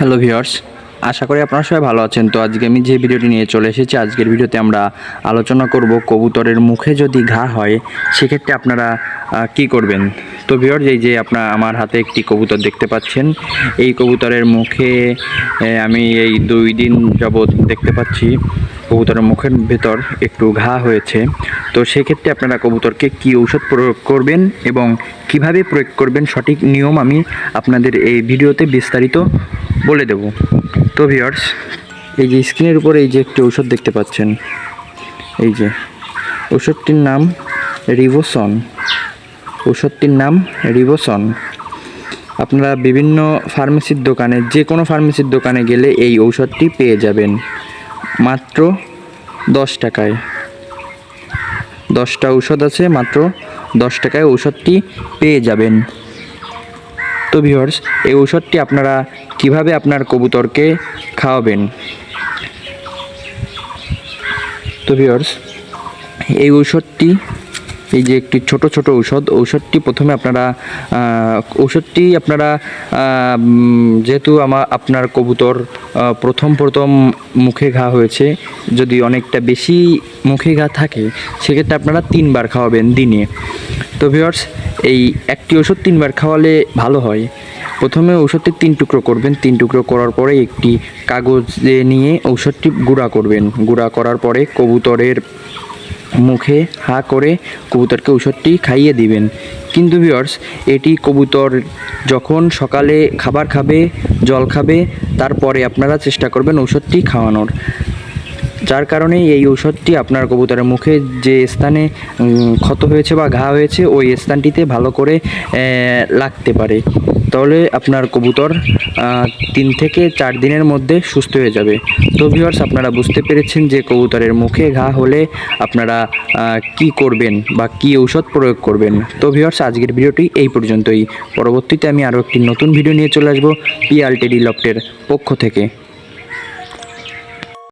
Hello viewers, আশা করি আপনারা সবাই ভালো আছেন। তো আজকে আমি যে ভিডিওটি নিয়ে চলে এসেছি, আজকের ভিডিওতে আমরা আলোচনা করব কবুতরের মুখে যদি ঘা হয়, সেক্ষেত্রে আপনারা কি করবেন? তো ভিউয়ার্স, এই যে আপনার, আমার হাতে একটি কবুতর দেখতে পাচ্ছেন। এই কবুতরের মুখে আমি এই দুই দিন যাবৎ দেখতে পাচ্ছি, কবুতরের মুখের ভেতর একটু ঘা হয়েছে। তো সেক্ষেত্রে আপনারা কবুতরকে কি ঔষধ প্রয়োগ করবেন এবং কীভাবে প্রয়োগ করবেন সঠিক নিয়ম আমি আপনাদের এই ভিডিওতে বিস্তারিত বলে দেব। তো ভিউয়ার্স, এই যে স্ক্রিনের উপরে এই যে একটি ঔষধ দেখতে পাচ্ছেন, এই যে ঔষধটির নাম রিভোসন ঔষধটির নাম রিভোসন আপনারা বিভিন্ন ফার্মেসির দোকানে, যে কোনো ফার্মেসির দোকানে গেলে এই ঔষধটি পেয়ে যাবেন, মাত্র দশ টাকায়। দশটা ঔষধ আছে, মাত্র দশ টাকায় ঔষধটি পেয়ে যাবেন। তো ভিউয়ার্স এই ঔষধটি আপনারা কীভাবে আপনার কবুতরকে খাওয়াবেন? তো ভিউয়ার্স এই ঔষধটি এই যে একটি ছোট ছোট ঔষধ, ঔষধটি প্রথমে আপনারা ঔষধটি আপনারা যেহেতু আমার আপনার কবুতর প্রথম প্রথম মুখে ঘা হয়েছে, যদি অনেকটা বেশি মুখে ঘা থাকে, সেক্ষেত্রে আপনারা তিনবার খাওয়াবেন দিনে। তো ভিউয়ার্স এই একটি ওষুধ তিনবার খাওয়ালে ভালো হয়। প্রথমে ঔষধটি তিন টুকরো করবেন। তিন টুকরো করার পরে একটি কাগজে নিয়ে ঔষধটি গুঁড়া করবেন। গুঁড়া করার পরে কবুতরের মুখে হা করে কবুতরকে ঔষধটি খাইয়ে দিবেন। কিন্তু ভিওর্স এটি কবুতর যখন সকালে খাবার খাবে, জল খাবে, তারপরে আপনারা চেষ্টা করবেন ঔষধটি খাওয়ানোর। যার কারণে এই ঔষধটি আপনার কবুতরের মুখে যে স্থানে ক্ষত হয়েছে বা ঘা হয়েছে, ওই স্থানটিতে ভালো করে লাগতে পারে। তাহলে আপনার কবুতর তিন থেকে চার দিনের মধ্যে সুস্থ হয়ে যাবে। তো ভিউয়ার্স আপনারা বুঝতে পেরেছেন যে কবুতরের মুখে ঘা হলে আপনারা কি করবেন বা কি ঔষধ প্রয়োগ করবেন। তো ভিউয়ার্স আজকের ভিডিওটি এই পর্যন্তই। পরবর্তীতে আমি আরও একটি নতুন ভিডিও নিয়ে চলে আসব পিআলটিডি লফটের পক্ষ থেকে।